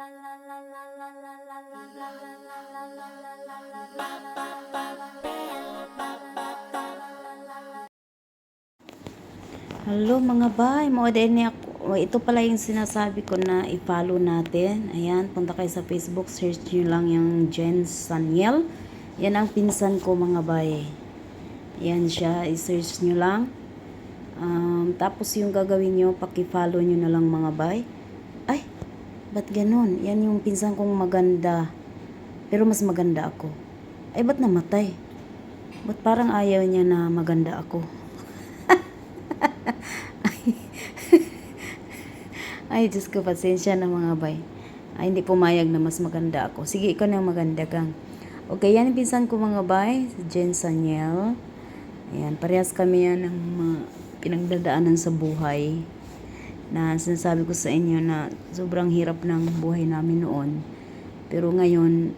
Hello mga bay, mo din ni ako. Ito pala yung sinasabi ko na i-follow natin. Ayan, punta kayo sa Facebook, search nyo lang yung Jen Saniel. Yan ang pinsan ko mga bay. Yan siya, i-search nyo lang. Um, tapos yung gagawin nyo, paki-follow nyo na lang mga bay. Ay, ba't ganun? Yan yung pinsan kong maganda. Pero mas maganda ako. Ay, ba't namatay? Ba't parang ayaw niya na maganda ako? Ay, Diyos ko, pasensya na mga bay. Ay, hindi pumayag na mas maganda ako. Sige, ikaw na maganda kang. Okay, yan yung pinsan ko mga bay. Jen Saniel. Ayan, parehas kami yan ng mga pinagdadaanan sa buhay. Na sinasabi ko sa inyo na sobrang hirap ng buhay namin noon. Pero ngayon,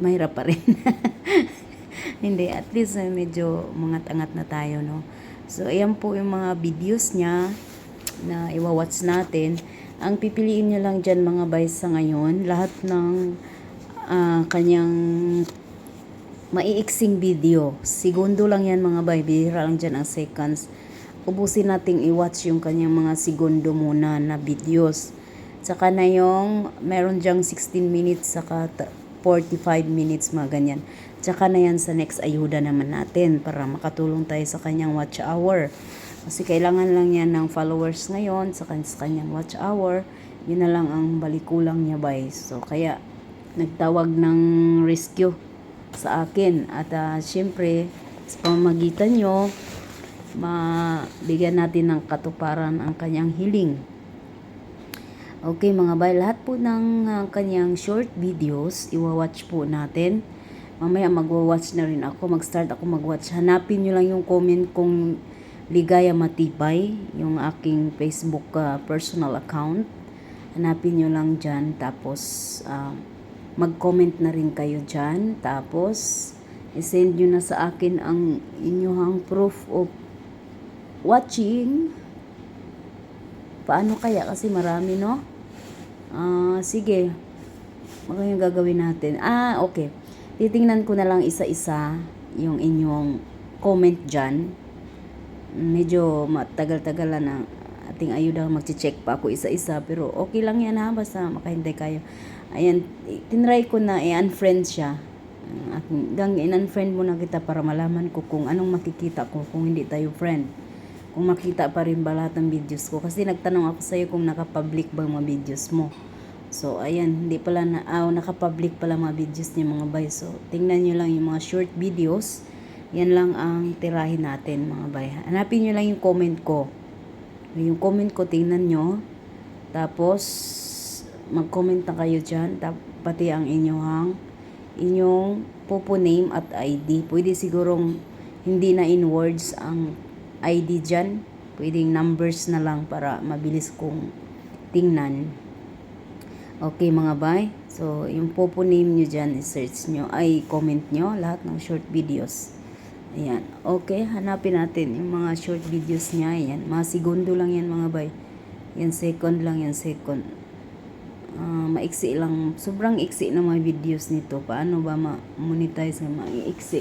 mahirap pa rin. hindi, at least eh, medyo mangat-angat na tayo, no? So, ayan po yung mga videos niya na iwawatch natin. Ang pipiliin niya lang dyan mga guys sa ngayon, lahat ng ah, kanyang maiiksing video. Segundo lang yan mga bay, bihira lang dyan ang seconds. Ubusin nating i-watch yung kanyang mga segundo muna na videos. Saka na yung, meron dyang 16 minutes, saka ta- 45 minutes, mga ganyan. Tsaka na yan sa next ayuda naman natin para makatulong tayo sa kanyang watch hour. Kasi kailangan lang yan ng followers ngayon sa, kan- sa kanyang watch hour. Yun na lang ang balikulang niya, guys. So, kaya nagtawag ng rescue sa akin. At ah, syempre, sa pamamagitan nyo, mabigyan natin ng katuparan ang kanyang hiling. Okay mga bay, lahat po ng ah, kanyang short videos, iwa-watch po natin. Mamaya magwa-watch na rin ako, mag-start ako mag-watch. Hanapin nyo lang yung comment kong Ligaya Matibay, yung aking Facebook ah, personal account. Hanapin nyo lang dyan, tapos ah, mag-comment na rin kayo dyan. Tapos, isend nyo na sa akin ang inyong proof of watching. Paano kaya? Kasi marami, no? Ah, sige. Ano yung gagawin natin? Ah, okay. Titingnan ko na lang isa-isa yung inyong comment dyan. Medyo matagal-tagal na ating ayuda magche-check pa ako isa-isa pero okay lang yan ha basta makahintay kayo. Ayan, tinry ko na i-unfriend siya. At Hanggang in-unfriend mo na kita para malaman ko kung anong makikita ko kung hindi tayo friend. Kung makita pa rin ba lahat ng videos ko. Kasi nagtanong ako sa'yo kung nakapublic ba mga videos mo. So, ayan, hindi pala na, ah, nakapublic pala mga videos niya mga bay. So, tingnan nyo lang yung mga short videos. Yan lang ang tirahin natin mga bay. Hanapin nyo lang yung comment ko. Yung comment ko, tingnan nyo. Tapos, mag-comment na kayo dyan. Pati ang inyong, inyong popo name at ID. Pwede sigurong hindi na in words ang ID dyan. Pwedeng numbers na lang para mabilis kong tingnan. Okay mga bay. So, yung popo name nyo dyan, search nyo, ay comment nyo lahat ng short videos. Ayan. Okay, hanapin natin yung mga short videos niya. Ayan. Mga segundo lang yan mga bay. Yan second lang yan second. Ah, maiksi lang. Sobrang iksi ng mga videos nito. Paano ba ma-monetize ng mga iksi?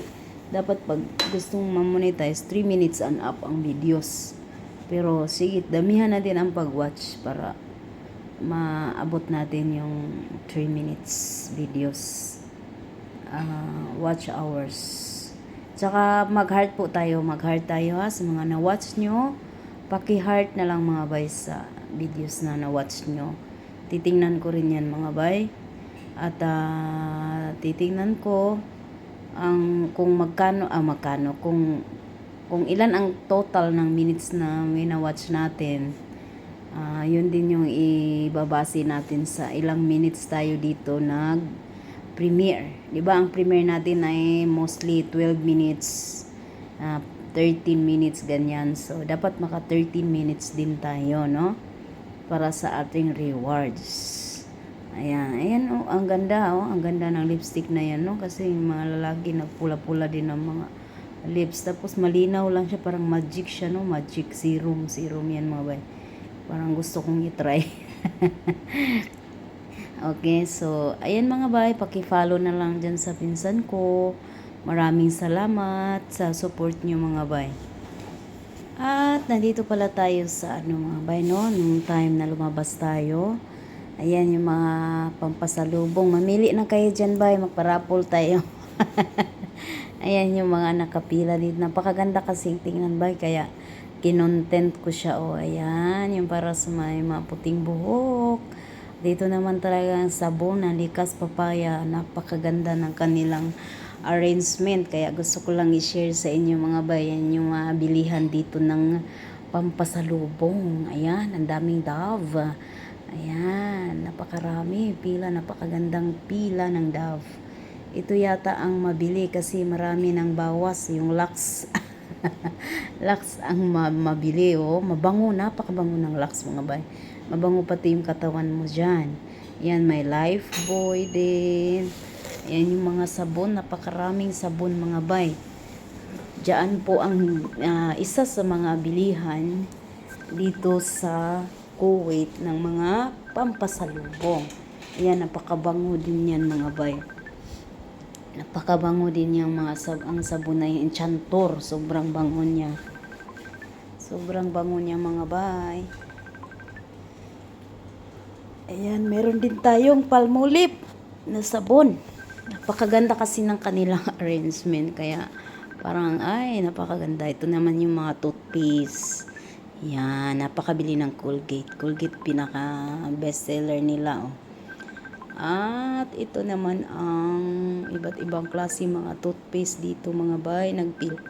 Dapat pag gustong ma-monetize, 3 minutes and up ang videos. Pero sige, damihan natin ang pag-watch para maabot natin yung 3 minutes videos. Ah, watch hours. Tsaka mag-heart po tayo, mag-heart tayo ha sa mga na-watch nyo. Paki-heart na lang mga bay sa videos na na-watch nyo. Titingnan ko rin yan mga bay. At ah, titingnan ko ang kung magkano, ah magkano, kung kung ilan ang total ng minutes na wina-watch natin. Ah, yun din yung ibabase natin sa ilang minutes tayo dito nag premiere. 'Di ba ang premiere natin ay mostly 12 minutes, ah, 13 minutes ganyan. So dapat maka 13 minutes din tayo, no? Para sa ating rewards. Ayan, ayan oh, ang ganda oh, ang ganda ng lipstick na yan, no? Kasi yung mga lalaki nagpula-pula din ng mga lips. Tapos malinaw lang siya, parang magic siya, no? Magic serum, serum yan mga bay. Parang gusto kong i-try. Okay, so, ayan mga bay, paki-follow na lang dyan sa pinsan ko. Maraming salamat sa support nyo mga bay. At nandito pala tayo sa ano mga bay, no? Nung time na lumabas tayo. Ayan yung mga pampasalubong. Mamili na kayo dyan bay, magparapol tayo. Ayan yung mga nakapila dito. Napakaganda kasing tingnan bay, kaya kinontent ko siya. O, ayan, yung para sa may mga puting buhok. Dito naman talaga ang sabon na likas papaya. Napakaganda ng kanilang arrangement. Kaya gusto ko lang i-share sa inyo mga bayan yung mga bilihan dito ng pampasalubong. Ayan, ang daming dove. Ayan, napakarami. Pila, napakagandang pila ng dove. Ito yata ang mabili kasi marami ng bawas. Yung Lux. Lux ang ma- mabili, oh. Mabango, napakabango ng Lux, mga bay. Mabango pati yung katawan mo dyan. Yan, may life boy din. Yan yung mga sabon, napakaraming sabon, mga bay. Diyan po ang ah, isa sa mga bilihan dito sa Kuwait ng mga pampasalubong. Yan, napakabango din yan, mga bay. Napakabango din yung mga sab ang sabon na yung enchantor. Sobrang bango niya. Sobrang bango niya mga bay. Ayan, meron din tayong palmolip na sabon. Napakaganda kasi ng kanilang arrangement. Kaya parang ay, napakaganda. Ito naman yung mga toothpaste. Yan, napakabili ng Colgate. Colgate pinaka bestseller nila. Oh. At ito naman ang iba't ibang klase mga toothpaste dito mga bay. Nagpil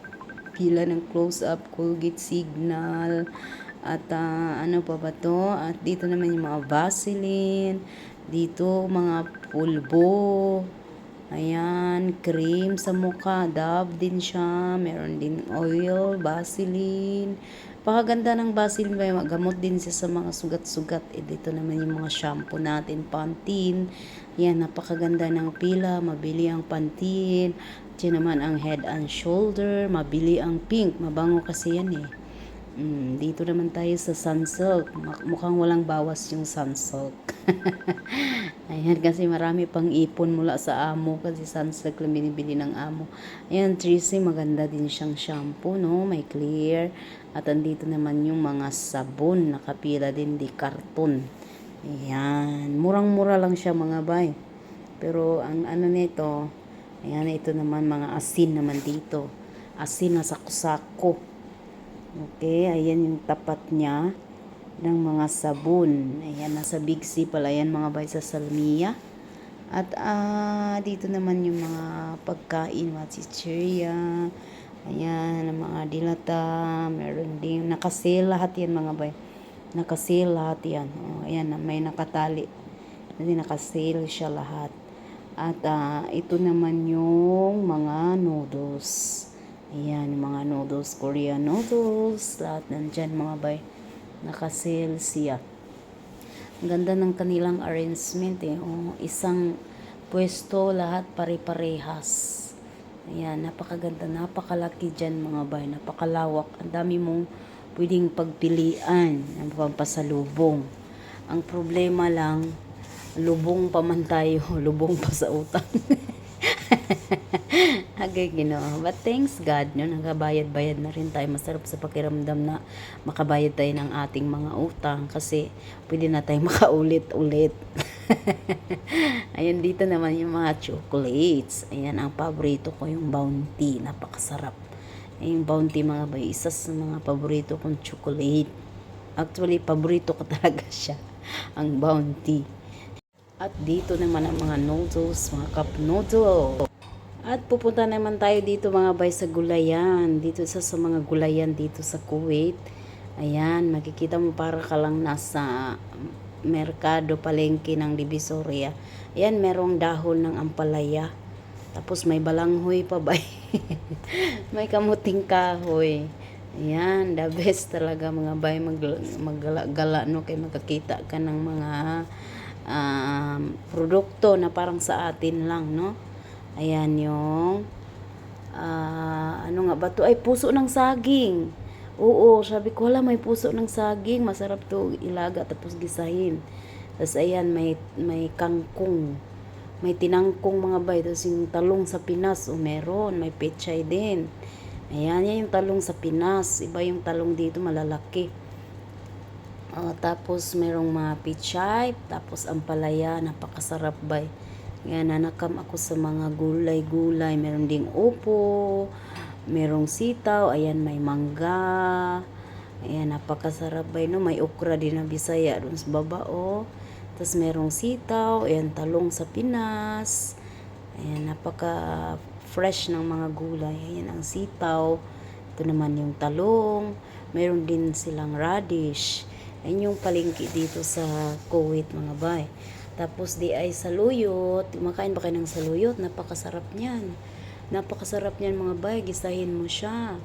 pila ng close-up, Colgate Signal, at ah, ano pa ba to? At dito naman yung mga Vaseline, dito mga pulbo, ayan, cream sa mukha, Dove din siya, meron din oil, Vaseline, Pakaganda ng Vaseline ba gamot din siya sa mga sugat-sugat. Eh, dito naman yung mga shampoo natin, Pantene. Yan, napakaganda ng pila, mabili ang Pantene. Diyan naman ang Head and Shoulder, mabili ang pink, mabango kasi yan eh. Mm, dito naman tayo sa Sunsilk. Mak- Mukhang walang bawas yung Sunsilk. Ayan, kasi marami pang ipon mula sa amo kasi Sunsilk lang binibili ng amo. Ayan, Tracy, maganda din siyang shampoo, no? May clear. At andito naman yung mga sabon, nakapila din di karton. Ayan, murang-mura lang siya mga bay. Pero ang ano nito, ayan, ito naman mga asin naman dito. Asin na sako-sako. Okay, ayan yung tapat niya ng mga sabon. Ayan, nasa Big C pala yan mga bay sa Salmia. At ah, dito naman yung mga pagkain, mga chichirya. Ayan, mga dilata. Meron din, nakasale lahat yan mga bay. Nakasale lahat yan. Oh, ayan, may nakatali. Kasi nakasale siya lahat. At ah, ito naman yung mga noodles. Ayan, yung mga noodles, Korean noodles, lahat nandyan mga bay. Nakasale siya. Ang ganda ng kanilang arrangement eh. Oh, isang pwesto, lahat pare-parehas. Ayan, napakaganda, napakalaki dyan mga bay, napakalawak. Ang dami mong pwedeng pagpilian ng pampasalubong. Ang problema lang, lubong pa man tayo, lubong pa sa utang. Agay ginoo. But thanks God, no, nakabayad-bayad na rin tayo. Masarap sa pakiramdam na makabayad tayo ng ating mga utang kasi pwede na tayong makaulit-ulit. Ayan, dito naman yung mga chocolates. Ayan, ang paborito ko yung Bounty. Napakasarap. Yung Bounty mga bay, isa sa mga paborito kong chocolate. Actually, paborito ko talaga siya. Ang Bounty. At dito naman ang mga noodles, mga cup noodle. At pupunta naman tayo dito mga bay sa gulayan. Dito sa, sa mga gulayan dito sa Kuwait. Ayan, makikita mo para ka lang nasa merkado palengke ng Divisoria. Ayan, merong dahon ng ampalaya. Tapos may balanghoy pa ba? may kamuting kahoy. Ayan, the best talaga mga bay mag, maggala no kay makakita ka ng mga um, produkto na parang sa atin lang no. Ayan yung ah, ano nga ba to? Ay puso ng saging. Oo, sabi ko wala may puso ng saging, masarap to ilaga tapos gisahin. Tapos ayan, may, may kangkong. May tinangkong mga bay. Tapos yung talong sa Pinas, o meron. May pechay din. Ayan, yan yung talong sa Pinas. Iba yung talong dito, malalaki. Ah, tapos merong mga pichay, tapos ang palaya, napakasarap bay. Yan, nanakam ako sa mga gulay-gulay. Meron ding upo, merong sitaw, ayan may mangga. Ayan, napakasarap bay, no? May okra din na bisaya doon sa baba, oh. Tapos merong sitaw, ayan, talong sa Pinas. Ayan, napaka fresh ng mga gulay. Ayan ang sitaw. Ito naman yung talong. Meron din silang radish. Ayan yung palengke dito sa Kuwait mga bay. Tapos di ay saluyot. Kumakain ba kayo ng saluyot? Napakasarap niyan. Napakasarap niyan mga bay. Gisahin mo siya.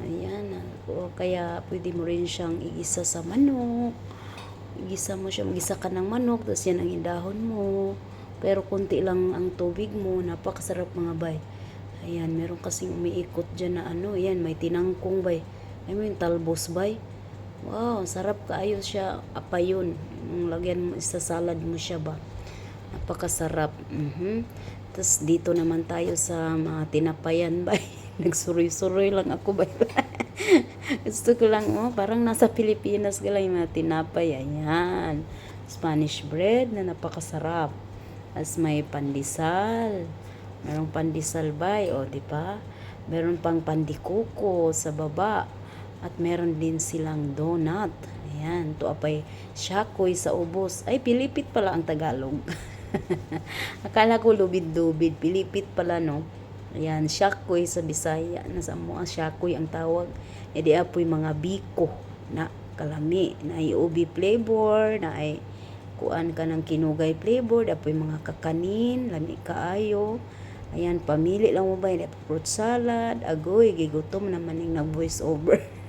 Ayan. O kaya pwede mo rin siyang igisa sa manok. Igisa mo siya. Magisa ka ng manok. Tapos yan ang indahon mo. Pero konti lang ang tubig mo. Napakasarap mga bay. Ayan, meron kasing umiikot dyan na ano, yan, may tinangkong bay. I mean, talbos bay. Wow, sarap kaayo siya. Apayon. Yung lagyan mo, isa salad mo siya ba. Napakasarap. Mhm. Tapos dito naman tayo sa mga tinapayan bay. Nagsuroy-suroy lang ako bay. Gusto ko lang, oh, parang nasa Pilipinas ka lang yung mga tinapay. Ayan. Spanish bread na napakasarap. As may pandesal. Merong pandesal bay, o, di ba? Meron pang pandikuko sa baba. At meron din silang donut. Ayan, to apay syakoy sa ubos. Ay, Pilipit pala ang Tagalog. Akala ko lubid-lubid. Pilipit pala, no? Ayan, syakoy sa Bisaya. Nasa mga syakoy ang tawag. E di apoy mga biko na kalami. Na ay ubi flavor, na ay kuan ka ng kinugay flavor, apoy mga kakanin, lami kaayo. Ayan, pamili lang mo ba? Fruit salad, agoy, gigutom naman yung nag-voice over.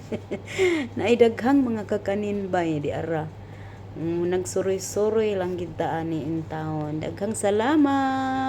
Naidaghang mga kakanin ba yun, di ara. Mm, nagsuroy-suroy lang kita ani in taon. Daghang salamat!